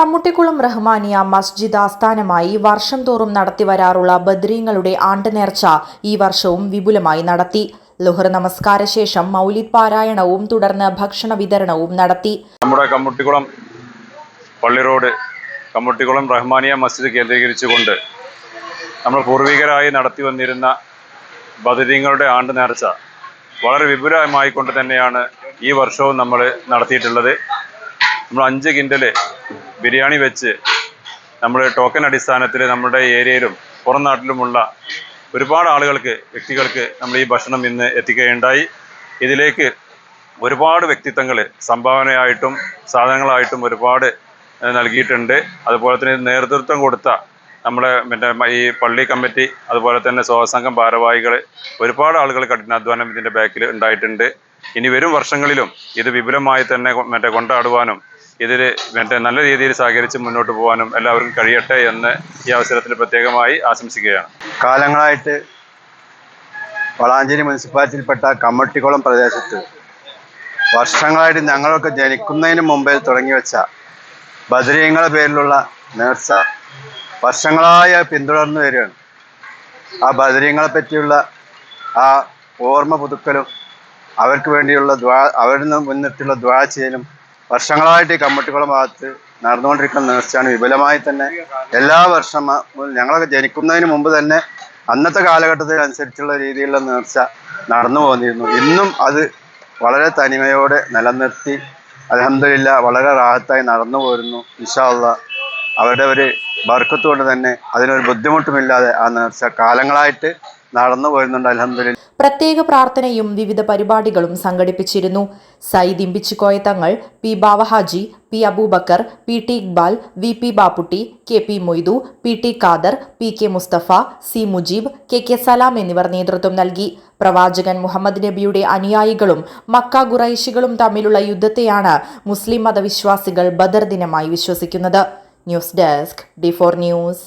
കമ്മുട്ടിക്കുളം റഹ്മാനിയ മസ്ജിദ് ആസ്ഥാനമായി വർഷം തോറും നടത്തിവരാറുള്ള ബദ്രീങ്ങളുടെ ആണ്ടുനേർച്ച ഈ വർഷവും വിപുലമായി നടത്തി. ലുഹർ നമസ്കാര ശേഷം മൗലിദ് പാരായണവും തുടർന്ന് ഭക്ഷണ വിതരണവും നടത്തി. നമ്മുടെ കമ്മുട്ടിക്കുളം പള്ളി റോഡ് കമ്മുട്ടിക്കുളം റഹ്മാനിയ മസ്ജിദ് കേന്ദ്രീകരിച്ചുകൊണ്ട് നമ്മൾ പൂർവികരായി നടത്തി വന്നിരുന്ന ബദരീങ്ങളുടെ ആണ്ട് നേർച്ച വളരെ വിപുലമായിക്കൊണ്ട് തന്നെയാണ് ഈ വർഷവും നമ്മൾ നടത്തിയിട്ടുള്ളത്. നമ്മൾ അഞ്ച് കിൻഡൽ ബിരിയാണി വെച്ച് നമ്മൾ ടോക്കൺ അടിസ്ഥാനത്തിൽ നമ്മുടെ ഏരിയയിലും പുറം നാട്ടിലുമുള്ള ഒരുപാട് ആളുകൾക്ക് വ്യക്തികൾക്ക് നമ്മൾ ഈ ഭക്ഷണം ഇന്ന് എത്തിക്കുകയുണ്ടായി. ഇതിലേക്ക് ഒരുപാട് വ്യക്തിത്വങ്ങൾ സംഭാവനയായിട്ടും സാധനങ്ങളായിട്ടും ഒരുപാട് നൽകിയിട്ടുണ്ട്. അതുപോലെ തന്നെ നേതൃത്വം കൊടുത്ത നമ്മുടെ മറ്റേ ഈ പള്ളി കമ്മിറ്റി അതുപോലെ തന്നെ സ്വാസംഘം ഭാരവാഹികൾ ഒരുപാട് ആളുകൾ കഠിനാധ്വാനം ഇതിന്റെ ബാക്കിൽ ഉണ്ടായിട്ടുണ്ട്. ഇനി വരും വർഷങ്ങളിലും ഇത് വിപുലമായി തന്നെ മറ്റേ കൊണ്ടാടുവാനും ഇതിൽ നല്ല രീതിയിൽ സഹകരിച്ച് മുന്നോട്ട് പോകാനും എല്ലാവർക്കും കഴിയട്ടെ എന്ന് ഈ അവസരത്തിൽ പ്രത്യേകമായി ആശംസിക്കുകയാണ്. കാലങ്ങളായിട്ട് വളാഞ്ചേരി മുനിസിപ്പാലിറ്റിയിൽപ്പെട്ട കമ്മട്ടിക്കുളം പ്രദേശത്ത് വർഷങ്ങളായിട്ട് ഞങ്ങളൊക്കെ ജനിക്കുന്നതിന് മുമ്പേ തുടങ്ങി വെച്ച ബദരീങ്ങളുടെ പേരിലുള്ള നേർച്ച വർഷങ്ങളായി പിന്തുടർന്നു വരികയാണ്. ആ ബദരീങ്ങളെ പറ്റിയുള്ള ആ ഓർമ്മ പുതുക്കലും അവർക്ക് വേണ്ടിയുള്ള ദ്വാ അവരിൽ നിന്ന് മുന്നിട്ടുള്ള ദ്വാ ചെയ്യലും വർഷങ്ങളായിട്ട് ഈ കമ്മട്ടിക്കുളം ഭാഗത്ത് നടന്നുകൊണ്ടിരിക്കുന്ന നേർച്ചയാണ് വിപുലമായി തന്നെ എല്ലാ വർഷം ഞങ്ങളൊക്കെ ജനിക്കുന്നതിന് മുമ്പ് തന്നെ അന്നത്തെ കാലഘട്ടത്തിനനുസരിച്ചുള്ള രീതിയിലുള്ള നേർച്ച നടന്നു പോന്നിരുന്നു. ഇന്നും അത് വളരെ തനിമയോടെ നിലനിർത്തി അലഹമില്ല വളരെ റാഹത്തായി നടന്നു പോരുന്നു വിശാല അവരുടെ ഒരു ബർക്കത്ത് കൊണ്ട് തന്നെ അതിനൊരു ബുദ്ധിമുട്ടുമില്ലാതെ ആ നേർച്ച കാലങ്ങളായിട്ട് നടന്നു പോരുന്നുണ്ട് അലഹമില്ല പ്രത്യേക പ്രാർത്ഥനയും വിവിധ പരിപാടികളും സംഘടിപ്പിച്ചിരുന്നു. Sayyid Imbichikoya Thangal P Bavahaji P Aboobacker P T Iqbal V P Bapputty K P Moidu P T Khader P K Musthafa C Mujeeb K K Salam എന്നിവർ നേതൃത്വം നൽകി. പ്രവാചകൻ മുഹമ്മദ് നബിയുടെ അനുയായികളും മക്ക ഖുറൈശികളും തമ്മിലുള്ള യുദ്ധത്തെയാണ് മുസ്ലിം മതവിശ്വാസികൾ ബദർ ദിനമായി വിശ്വസിക്കുന്നത്. News desk D four news.